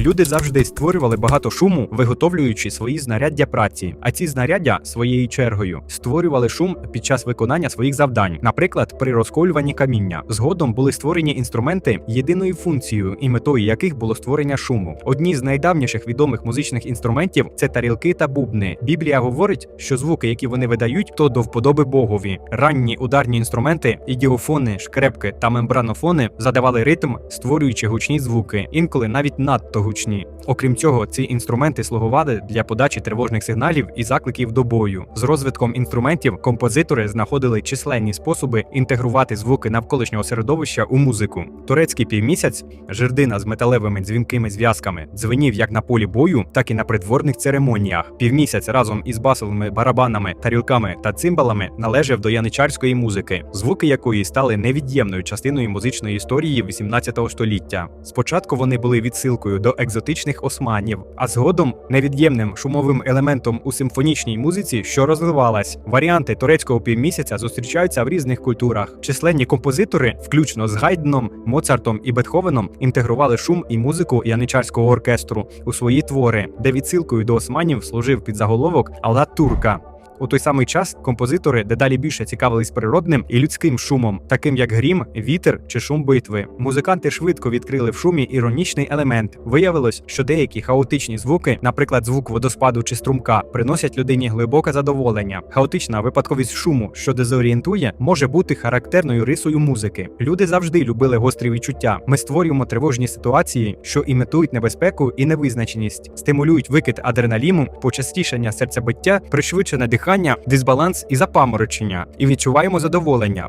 Люди завжди створювали багато шуму, виготовлюючи свої знаряддя праці. А ці знаряддя своєю чергою створювали шум під час виконання своїх завдань, наприклад, при розколюванні каміння. Згодом були створені інструменти єдиною функцією і метою яких було створення шуму. Одні з найдавніших відомих музичних інструментів це тарілки та бубни. Біблія говорить, що звуки, які вони видають, то до вподоби Богові. Ранні ударні інструменти, ідіофони, шкрепки та мембранофони задавали ритм, створюючи гучні звуки, інколи навіть надто гучні. Окрім цього, ці інструменти слугували для подачі тривожних сигналів і закликів до бою. З розвитком інструментів композитори знаходили численні способи інтегрувати звуки навколишнього середовища у музику. Турецький півмісяць, жердина з металевими дзвінкими зв'язками, дзвенів як на полі бою, так і на придворних церемоніях. Півмісяць разом із басовими барабанами, тарілками та цимбалами належав до яничарської музики, звуки якої стали невід'ємною частиною музичної історії 18 століття. Спочатку вони були відсилкою до екзотичних османів, а згодом невід'ємним шумовим елементом у симфонічній музиці, що розвивалась. Варіанти турецького півмісяця зустрічаються в різних культурах. Численні композитори, включно з Гайденом, Моцартом і Бетховеном, інтегрували шум і музику яничарського оркестру у свої твори, де відсилкою до османів служив під заголовок Алла Турка. У той самий час композитори дедалі більше цікавились природним і людським шумом, таким як грім, вітер чи шум битви. Музиканти швидко відкрили в шумі іронічний елемент. Виявилось, що деякі хаотичні звуки, наприклад, звук водоспаду чи струмка, приносять людині глибоке задоволення. Хаотична випадковість шуму, що дезорієнтує, може бути характерною рисою музики. Люди завжди любили гострі відчуття. Ми створюємо тривожні ситуації, що імітують небезпеку і невизначеність, стимулюють викид адреналіну, почастішення серцебиття, пришвидшене дихання, дисбаланс і запаморочення, і відчуваємо задоволення.